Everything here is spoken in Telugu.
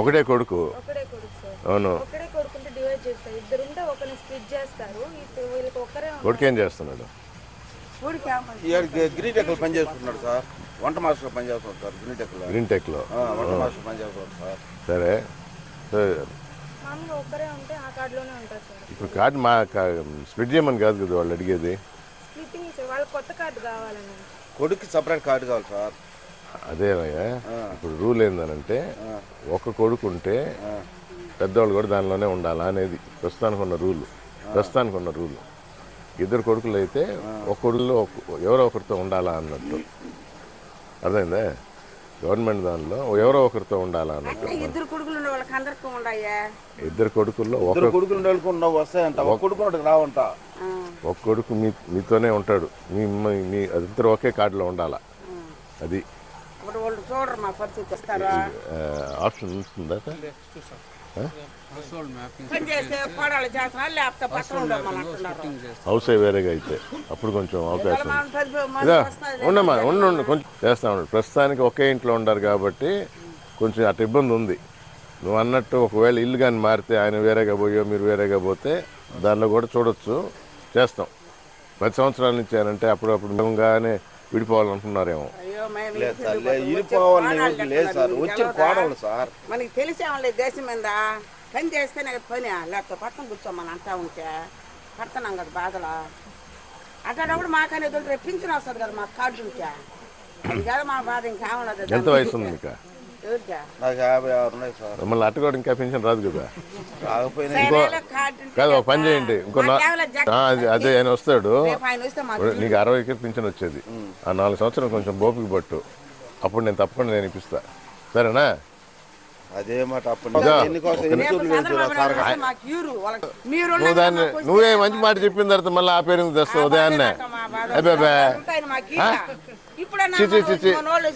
ఒకటే కొడుకు. కొడుకు అవును. ఒకడే కొడుకుంటే డివైడ్ చేస్తారు ఇద్దరు ఉంటే ఒకరిని స్ప్లిట్ చేస్తారు. ఇప్పుడు వీళ్ళకి ఒక్కరే ఉన్నారు. కొడుకు ఏం చేస్తున్నాడు? పని చేసుకుంటున్నాడు సార్. వంట మాస్టర్ పని చేస్తున్నాడు సార్ గిరిటెక్కలు గ్రీన్ టెక్లో. వంట మాస్టర్ పని చేస్తున్నాడు సార్. సరే. సో మామూలుగా ఒక్కరే ఉంటే ఆ కార్డులోనే ఉంటారు సార్. ఇప్పుడు కార్డు మా స్ప్లిట్ చేయమని కాదు కదా వాళ్ళు అడిగేది? కొడుక్కి సపరేట్ కార్డు కావాలి సార్. అదేమయ్యా? ఇప్పుడు రూల్ ఏందనంటే ఒక కొడుకు ఉంటే పెద్దవాళ్ళు కూడా దానిలోనే ఉండాలా అనేది ప్రస్తుతానికి ఉన్న రూల్. ప్రస్తుతానికి ఉన్న రూల్. ఇద్దరు కొడుకులు అయితే ఒక కొడుకులో ఎవరో ఒకరితో ఉండాలా అన్నట్టు. అర్థమైందా? గవర్నమెంట్ దానిలో ఎవరో ఒకరితో ఉండాలా అన్నట్టు. ఇద్దరు కొడుకులు ఇద్దరు కొడుకుల్లో ఒక కొడుకులు వస్తాయంట. ఒక కొడుకు రావంట. ఒక కొడుకు మీ మీతోనే ఉంటాడు. మీ మీ- మీ ఇద్దరు ఒకే కార్డులో ఉండాలా. అది. చూడరు మా పరిస్థితి ఆప్షన్ ఉంటుందా పని చేస్తే కోడలు చేస్తున్నారు లేకపోతే పక్కన ఉండమని అంటున్నారు హౌస్ వేరేగా అయితే అప్పుడు కొంచెం అవకాశం. ఉండమ్మా ఉండు ఉండు కొంచెం చేస్తా ఉండు ప్రస్తుతానికి ఒకే ఇంట్లో ఉండారు కాబట్టి కొంచెం అటు ఇబ్బంది ఉంది. నువ్వు అన్నట్టు ఒకవేళ ఇల్లు కానీ మారితే ఆయన వేరేగా పోయో మీరు వేరేగా పోతే దానిలో కూడా చూడొచ్చు. చేస్తాం. పది సంవత్సరాల నుంచి అంటే అప్పుడప్పుడు నిజంగానే విడిపోవాలనుకున్నారేమో. లేదు సార్ ఇంటికి లేదు వచ్చే ఇరిపోవాలని కోడళ్ళు ఎవరికి లేదు సార్ అంటున్నారు. వచ్చిన తెలవదా? కోడలు సార్ మనకి తెలిసేవాళ్ళే దేశం మీద పని చేస్తేనే పని లేకపోతే పక్కన కూర్చోమని అంటా ఉంటే పడుతున్నాం కదా బాధలు అట్లాంటప్పుడు మాకనేది రేపు పింఛన్ వస్తుంది కదా మాకు కార్డు ఉంటే అది కదా మా బాధ ఇంకా ఎంత వయసు ఉంది ఇంకా? నాకు యాభై ఆరు ఉన్నాయి సార్. మళ్ళీ అట్ట కూడా ఇంకా పెన్షన్ రాదు కదా. ఉంటే కాదు ఒక పని. చేయండి. ఇంకో నా- ఆ, అది- అదే ఆయన వస్తాడు. నీకు అరవైకి పింఛన్ వచ్చేది. ఆ నాలుగు సంవత్సరాలు కొంచెం ఓపిక పట్టు. అప్పుడు నేను తప్పకుండా నేను ఇప్పిస్తా. సరేనా? అదే మాట అప్పుడు ఇదా, ఎన్ని చోట్ల సార్ నువ్వు దాన్ని నువ్వే మంచి మాట చెప్పిన తర్వాత మళ్ళీ ఆ పేరు ఎందుకు తెస్తావు? ఉదయాన్నే. అబ్బే ఇప్పుడు చి, చి, చి, చి.